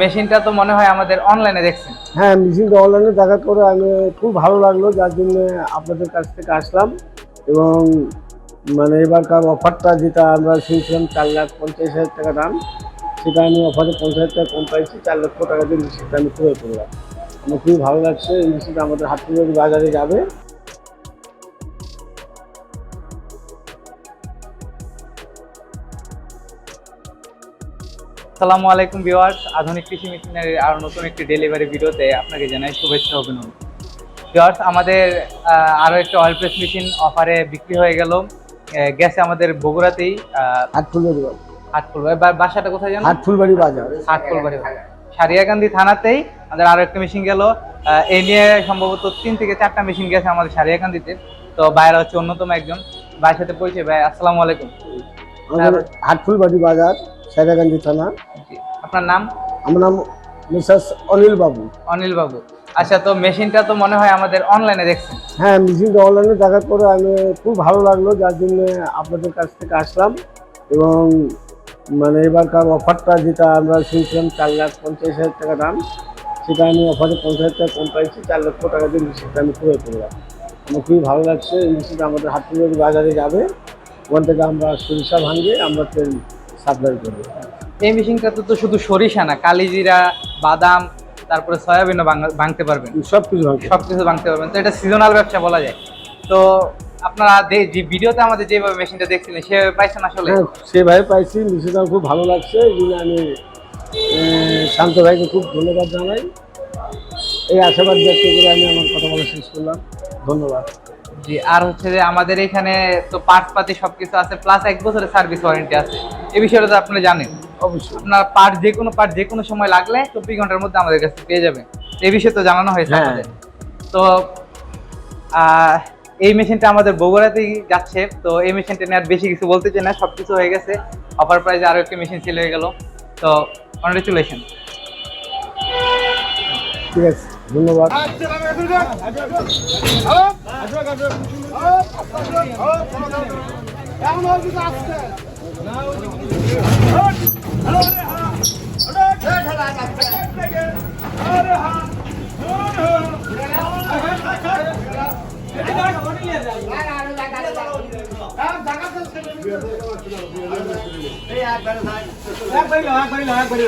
মেশিনটা তো মনে হয় আমাদের অনলাইনে দেখছেন। হ্যাঁ মেশিনটা অনলাইনে দেখার পরে আমি খুব ভালো লাগল, যার জন্য আপনাদের কাছ থেকে আসলাম। এবং মানে এবারকার অফারটা যেটা আমরা শুনছিলাম চার লাখ পঞ্চাশ হাজার টাকা দাম, সেটা আমি অফারে পঞ্চাশ হাজার টাকা কম পাইছি, চার লক্ষ টাকা দিয়ে মেশিনটা আমি ক্রয় করলাম। আমার খুবই ভালো লাগছে, এই মেশিনটা আমাদের হাটপুরি বাজারে যাবে। আসসালামু আলাইকুম ভিউয়ার্স। আধুনিক কৃষি মেশিনারির আর নতুন একটি ডেলিভারি ভিডিওতে আপনাকে জানাই শুভেচ্ছা অভিনন্দন। ভিউয়ার্স আমাদের আহ, আরও একটা অয়েল প্রেস মেশিন অফারে বিক্রি হয়ে গেল। গেছে আমাদের বগুড়াতেই বাজার। হাটফুলবাড়ি। বাসাটা কোথায় জানো? হাটফুলবাড়ি বাজার। হাটফুলবাড়ি সারিয়াকান্দি থানাতেই আমাদের আরও একটা মেশিন গেল। এই নিয়ে সম্ভবত তিন থেকে চারটা মেশিন গেছে আমাদের সারিয়াকান্দিতে তো ভাইরা হচ্ছে অন্যতম একজন। ভাইয়ের সাথে পরিচয় ভাই আসসালামু আলাইকুম। আমাদের হাটফুলবাড়ি বাজার সাইদাগান্ধী থানা। আপনার নাম? আমার নাম মিসাস অনিল বাবু। অনিল বাবু। আচ্ছা তো মেশিনটা তো মনে হয় আমাদের অনলাইনে দেখছেন। হ্যাঁ মেশিনটা অনলাইনে দেখার পরে আমি খুব ভালো লাগল যার জন্য আপনাদের কাছ থেকে আসলাম। এবং মানে এবারকার অফারটা যেটা আমরা শুনছিলাম চার লাখ পঞ্চাশ হাজার টাকা দাম সেটা আমি অফারে পঞ্চাশ হাজার টাকা কম পাইছি চার লক্ষ টাকা দিয়ে মেশিনটা আমি ক্রয় করলাম। আমার খুবই ভালো লাগছে এই মেশিনটা আমাদের হাটপুরের বাজারে যাবে। ওখান থেকে আমরা সরিষা ভাঙিয়ে আমরা তেল সাপ্লাই করব এই মেশিনটা তো শুধু সরিষা না কালিজিরা বাদাম তারপরে সয়াবিনও ভাঙতে পারবেন। সব কিছু সব কিছু ভাঙতে পারবেন। তো এটা সিজনাল ব্যবসা বলা যায়। তো আপনারা যে ভিডিওতে আমাদের যেভাবে মেশিনটা দেখছিলেন সেভাবে পাইছেন আসলে? হ্যাঁ সেভাবে পাইছি। মেশিনটা খুব ভালো লাগছে। এই জন্য আমি শান্ত ভাইকে খুব ধন্যবাদ জানাই। এই আশাবাদ ব্যক্ত করে আমি আমার কথা বলা শেষ করলাম। ধন্যবাদ। জি আর হচ্ছে যে আমাদের এখানে তো পার্টস পাতি সবকিছু আছে প্লাস এক বছরের সার্ভিস ওয়ারেন্টি আছে। এই বিষয়টা তো আপনারা জানেন। অবশ্যই। আপনার পার্ট যে কোনো পার্ট যে কোনো সময় লাগলে চব্বিশ ঘণ্টার মধ্যে আমাদের কাছে পেয়ে যাবেন। এই বিষয়ে তো জানানো হয়েছে হ্যাঁ। আপনাদের তো এই মেশিনটা আমাদের বগুড়াতেই যাচ্ছে। তো এই মেশিনটা নিয়ে আর বেশি কিছু বলতে চাই না সব কিছু হয়ে গেছে। অফার প্রাইজে আরও একটি মেশিন সেল হয়ে গেল। তো কংগ্রেচুলেশন ঠিক আছে। ধন্যবাদ। একবারে একবারে একবারে